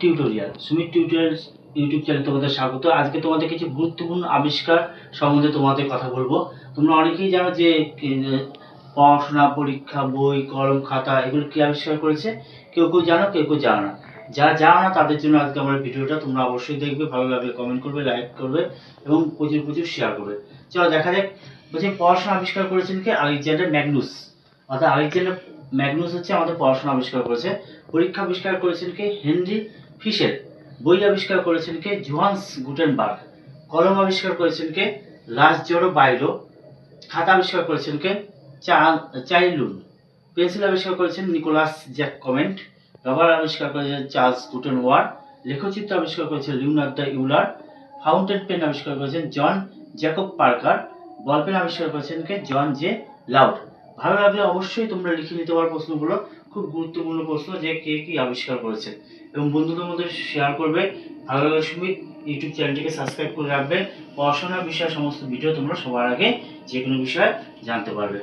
Tutorial. Sumit tutorial YouTube channel তোমাদের স্বাগত। আজকে তোমাদের কিছু গুরুত্বপূর্ণ আবিষ্কার সম্বন্ধে তোমাদের কথা বলব। তোমরা অনেকেই জানো যে পড়াশোনা, পরীক্ষা, বই, কলম, খাতা, এগুলো কি আবিষ্কার করেছে? কেউ কেউ জানো, কেউ কেউ জানো না। যারা জানো না, তাদের জন্য আজকে আমার ভিডিওটা তোমরা অবশ্যই দেখবে, ভালো লাগলে কমেন্ট করবে লাইক করবে এবং প্রচুর প্রচুর শেয়ার করবে। চলো দেখা যাক। বলছি, পড়াশোনা আবিষ্কার করেছেন কি? Alexander Magnus. অর্থাৎ আলেকজান্ডার ম্যাগনুস হচ্ছে আমাদের পড়াশোনা আবিষ্কার করেছে। পরীক্ষা আবিষ্কার করেছেন কে? হেনরি ফিশের। বই আবিষ্কার করেছেন কে? Johannes Gutenberg. কলম আবিষ্কার করেছেন কে? লাস জোরো বাইরো। খাতা আবিষ্কার করেছেন কে? চাইলুন। পেন্সিল আবিষ্কার করেছেন নিকোলাস জ্যাক কমেন্ট রবার আবিষ্কার করেছেন চার্লস গুটেন ওয়ার লেখচিত্র আবিষ্কার করেছেন লিওনার্দা ইউলার। ফাউন্টেন পেন আবিষ্কার করেছেন John Jacob Parker. Ball pen আবিষ্কার করেছেন কে? জন জে লাউড। ভালো লাগলে অবশ্যই তোমরা লিখে নিতে পারো প্রশ্নগুলো। খুব গুরুত্বপূর্ণ প্রশ্ন যে কে কি আবিষ্কার করেছে। এবং বন্ধুদের মধ্যে শেয়ার করবে। ভালো লাগলে সুমিত ইউটিউব চ্যানেলটিকে সাবস্ক্রাইব করে রাখবে। পড়াশোনার বিষয়ে সমস্ত ভিডিও তোমরা সবার আগে যে কোনো বিষয়ে জানতে পারবে।